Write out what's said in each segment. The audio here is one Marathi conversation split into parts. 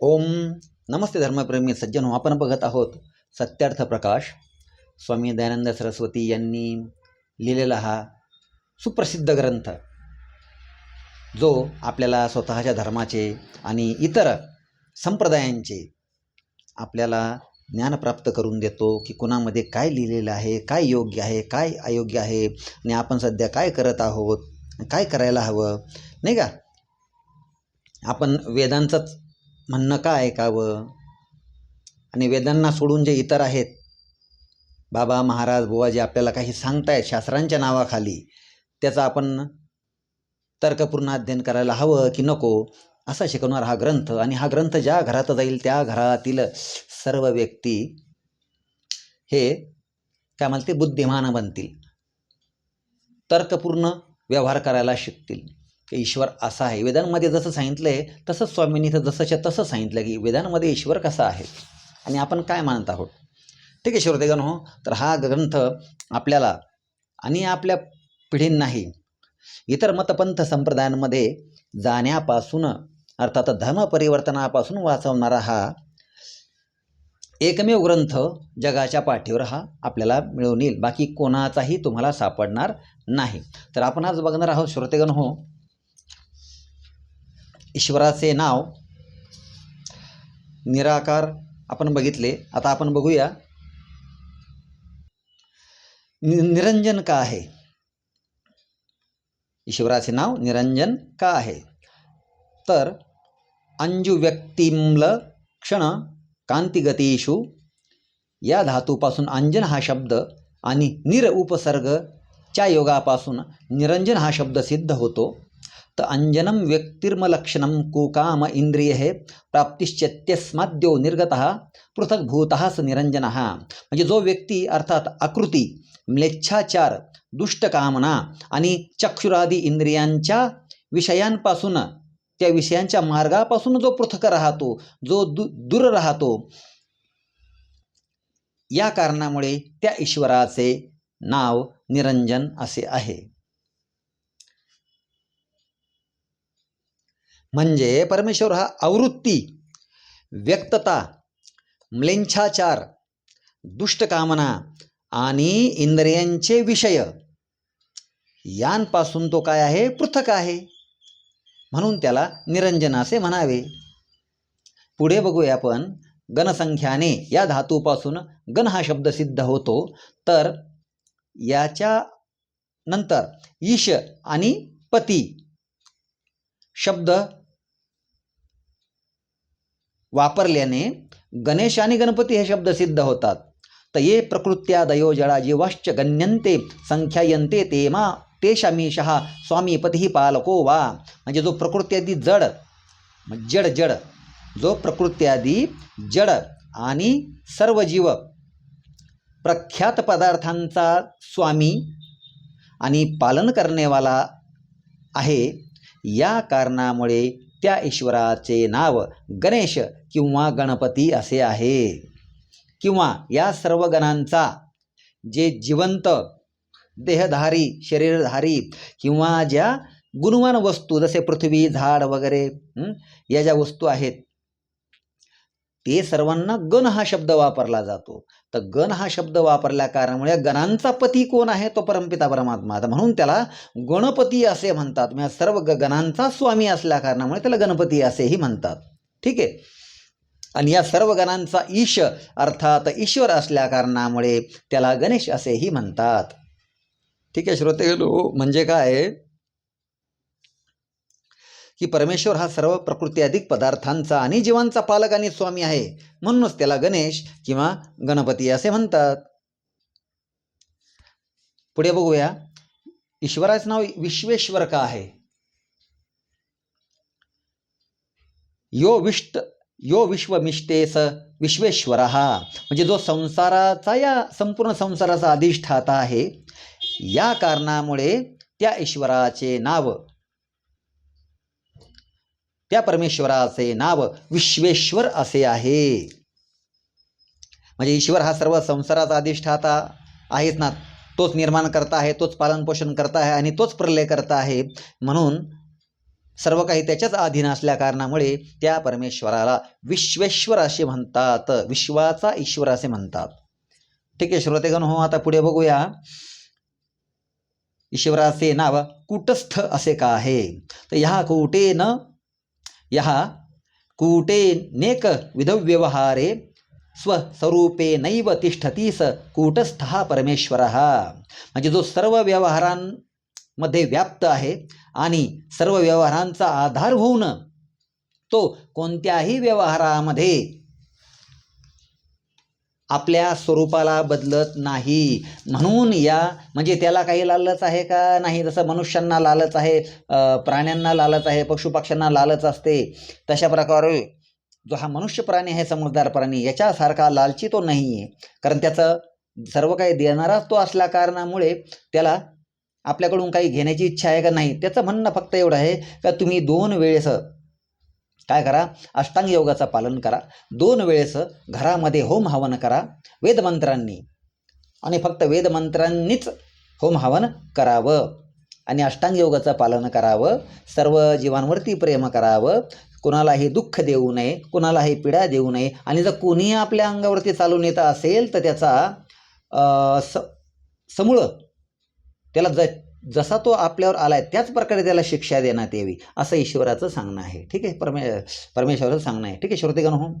ओम नमस्ते धर्मप्रेमी सज्जन हो आपण बघत आहोत सत्यार्थ प्रकाश. स्वामी दयानंद सरस्वती यांनी लिहिलेला हा सुप्रसिद्ध ग्रंथ जो आपल्याला स्वतःच्या धर्माचे आणि इतर संप्रदायांचे आपल्याला ज्ञान प्राप्त करून देतो की कुणामध्ये काय लिहिलेलं आहे काय योग्य आहे काय अयोग्य आहे आणि आपण सध्या काय करत आहोत काय करायला हवं नाही का? आपण वेदांचाच म्हणणं का ऐकावं? आणि वेदांना सोडून जे इतर आहेत बाबा महाराज बुवा जे आपल्याला काही सांगतायत शास्त्रांच्या नावाखाली त्याचा आपण तर्कपूर्ण अध्ययन करायला हवं की नको असा शिकवणार हा ग्रंथ. आणि हा ग्रंथ ज्या घरात जाईल त्या घरातील सर्व व्यक्ती हे काय म्हणते बुद्धिमान बनतील. तर्कपूर्ण व्यवहार करायला शिकतील. की ईश्वर असा आहे. वेदांमध्ये जसं सांगितलं आहे तसंच स्वामींनी इथं जसंच्या तसं सांगितलं की वेदांमध्ये ईश्वर कसा आहे आणि आपण काय मानत आहोत? ठीक आहे श्रोतेगण हो तर हा ग्रंथ आपल्याला आणि आपल्या पिढींनाही इतर मतपंथ संप्रदायांमध्ये जाण्यापासून अर्थात धर्म परिवर्तनापासून वाचवणारा हा एकमेव ग्रंथ जगाच्या पाठीवर हा आपल्याला मिळून येईल. बाकी कोणाचाही तुम्हाला सापडणार नाही. तर आपण आज बघणार आहोत श्रोतेगण हो ईश्वराचे नाव निराकार आपण बघितले. आता आपण बघूया. नि निरंजन का आहे? ईश्वराचे नाव निरंजन का आहे? तर अंजू क्षण कांतिगतीषु या धातूपासून अंजन हा शब्द आणि निर उपसर्ग च्या योगापासून निरंजन हा शब्द सिद्ध होतो. तर अञ्जनं व्यक्तिर्मलक्षणं कुकाम इंद्रियः हे प्राप्तिश्चत्यस्माद्यो निर्गत पृथक्भूत स निरंजनः म्हणजे जो व्यक्ती अर्थात आकृती म्लेच्छाचार दुष्टकामना आणि चक्षुरादी इंद्रियांच्या विषयांपासून त्या विषयांच्या मार्गापासून जो पृथक राहतो जो दु दूर राहतो या कारणामुळे त्या ईश्वराचे नाव निरंजन असे आहे. म्हणजे परमेश्वर हा आवृत्ती व्यक्तता म्लेंछाचार दुष्टकामना आणि इंद्रियांचे विषय. यांपासून तो काय आहे? पृथक आहे. म्हणून त्याला निरंजन असे म्हणावे. पुढे बघूया आपण. गणसंख्याने या धातूपासून गण हा शब्द सिद्ध होतो. तर याच्या नंतर ईश आणि पती शब्द वापरल्याने गणेश आणि गणपती हे शब्द सिद्ध होतात. तर ये प्रकृत्या दयो जडा जीवाश्च गण्यन्ते संख्यायन्ते ते मा स्वामी पतीही पालको वा. म्हणजे जो प्रकृत्यादी जड जड जड जो प्रकृत्यादी जड आणि सर्व जीव प्रख्यात पदार्थांचा स्वामी आणि पालन करणेवाला आहे या कारणामुळे त्या ईश्वराचे नाव गणेश किंवा गणपती असे आहे. किंवा या सर्व गणांचा जे जिवंत देहधारी शरीरधारी किंवा ज्या गुणवान वस्तू जसे पृथ्वी झाड वगैरे या ज्या वस्तू आहेत ते सर्वांना गण हा शब्द वापरला जातो. तर गण हा शब्द वापरल्या कारणामुळे गणांचा पती कोण आहे? तो परमपिता परमात्मा म्हणून त्याला गणपती असे म्हणतात. म्हणजे सर्व ग गणांचा स्वामी असल्या कारणामुळे त्याला गणपती असेही म्हणतात. ठीक आहे? आणि या सर्व गणांचा ईश अर्थात ईश्वर असल्या कारणामुळे त्याला गणेश असेही म्हणतात. ठीक आहे श्रोते हो, म्हणजे काय? की परमेश्वर हा सर्व प्रकृती अधिक पदार्थांचा आणि जीवांचा पालक आणि स्वामी आहे. म्हणूनच त्याला गणेश किंवा गणपती असे म्हणतात. पुढे बघूया. ईश्वराचं नाव विश्वेश्वर का आहे. यो विष्ट यो विश्वमिष्टेस विश्वेश्वर. हा म्हणजे जो संसाराचा या संपूर्ण संसाराचा अधिष्ठाता आहे या कारणामुळे त्या ईश्वराचे नाव त्या परमेश्वराचे नाव विश्वेश्वर असे आहे. म्हणजे ईश्वर हा सर्व संसाराचा अधिष्ठाता आहेच ना. तोच निर्माण करता आहे तोच पालनपोषण करता आहे आणि तोच प्रलय करता आहे. म्हणून सर्व काही त्याच्याच अधीन असल्या कारणामुळे त्या परमेश्वराला विश्वेश्वर असे म्हणतात. विश्वाचा ईश्वर असे म्हणतात. ठीक आहे श्रोतेगण हो आता पुढे बघूया. ईश्वराचे नाव कुटस्थ असे का आहे? तर ह्या कुटेन यः कूटे नेक विधव्यवहारे स्वस्वरूपे नैव तिष्ठतीस कूटस्थ हा परमेश्वर। म्हणजे जो सर्व व्यवहारांमध्ये व्याप्त आहे आणि सर्व व्यवहारांचा आधार होऊन तो कोणत्याही व्यवहारामध्ये आपल्या स्वरूपाला बदलत नाही. म्हणून या म्हणजे त्याला काही लालच आहे का नाही? जसं मनुष्यांना लालच आहे प्राण्यांना लालच आहे पशुपक्ष्यांना लालच असते तशा प्रकारे जो हा मनुष्य प्राणी आहे समजदार प्राणी याच्यासारखा लालची तो नाही आहे कारण त्याचं सर्व काही देणाराच तो असल्या कारणामुळे त्याला आपल्याकडून काही घेण्याची इच्छा आहे का नाही? त्याचं म्हणणं फक्त एवढं आहे का तुम्ही दोन वेळेस काय करा? अष्टांग योगाचं पालन करा. दोन वेळेस घरामध्ये होम हवन करा. वेदमंत्रांनी आणि फक्त वेदमंत्रांनीच होम हवन करावं. आणि अष्टांग योगाचं पालन करावं. सर्व जीवांवरती प्रेम करावं. कुणालाही दुःख देऊ नये कुणालाही पीडा देऊ नये. आणि जर कोणी आपल्या अंगावरती चालून येत असेल तर त्याचा स समूळ त्याला ज जसा तो आपल्यावर आलाय त्याच प्रकारे त्याला शिक्षा देण्यात यावी असं ईश्वराचं सांगणं आहे. ठीक आहे? परमे परमेश्वराचं सांगणं आहे. ठीक आहे श्रोतेगण हो?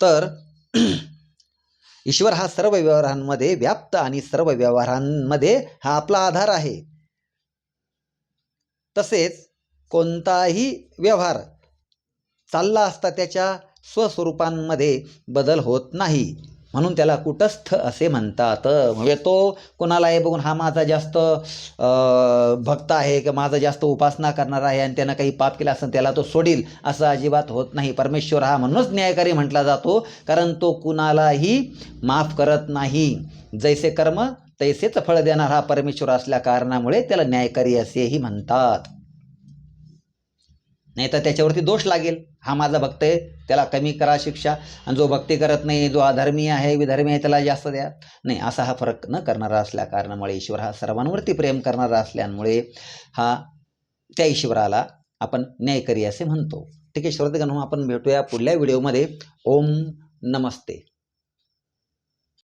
तर ईश्वर हा सर्व व्यवहारांमध्ये व्याप्त आणि सर्व व्यवहारांमध्ये हा आपला आधार आहे. तसेच कोणताही व्यवहार चालला असता त्याच्या स्वस्वरूपांमध्ये बदल होत नाही. म्हणून त्याला कुटस्थ असे म्हणतात. म्हणजे तो कोणालाही बघून हा माझा जास्त भक्त आहे किंवा माझा जास्त उपासना करणार आहे आणि त्यानं काही पाप केलं असं त्याला तो सोडील असं अजिबात होत नाही. परमेश्वर हा म्हणूनच न्यायकारी म्हटला जातो कारण तो कुणालाही माफ करत नाही. जैसे कर्म तैसेच फळ देणार हा परमेश्वर असल्या कारणामुळे त्याला न्यायकारी असेही म्हणतात. नाही तर त्याच्यावरती दोष लागेल. हा माझा भक्त आहे त्याला कमी करा शिक्षा. आणि जो भक्ती करत नाही जो अधर्मी आहे विधर्मी आहे त्याला जास्त द्या. नाही असा हा फरक न करणारा असल्या कारणामुळे ईश्वर हा सर्वांवरती प्रेम करणारा असल्यामुळे हा त्या ईश्वराला आपण न्यायकरी असे म्हणतो. ठीक आहे श्रोतेगण आपण भेटूया पुढल्या व्हिडिओमध्ये. ओम नमस्ते.